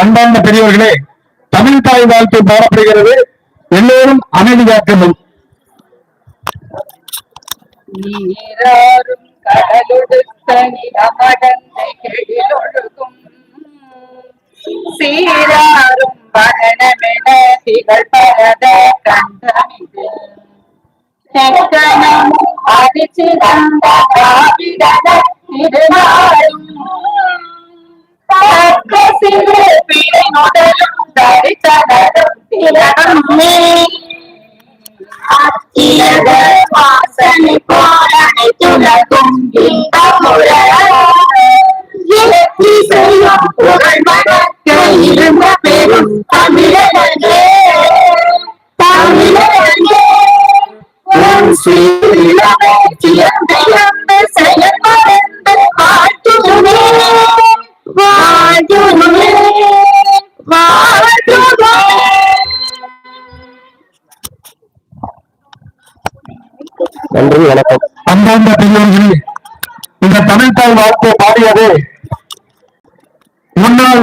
அன்பார்ந்த பெரியவர்களே தமிழ் தாய் வாழ்த்து பாடப்படுகிறது எல்லோரும் அமைதி காக்கணும். நீராறும் கடலொடுத்த திகழ் பரத கண்டமிது தெக்கணம் அதிச்சிறந்த காவிடன திருநாளும் தரித்தனதும் திலகமே வாசனை போல அனைத்துலகும் இன்பமுற செய்யும் புகழ் மணக்க இருந்த பெரும் தமிழனே தமிழனே உன் சீலமே சிறந்த நன்றி வணக்கம். அன்பார்ந்த பெரியவர்களே இந்த தமிழ் தாய் பாடியதே பாடியது முன்னாள்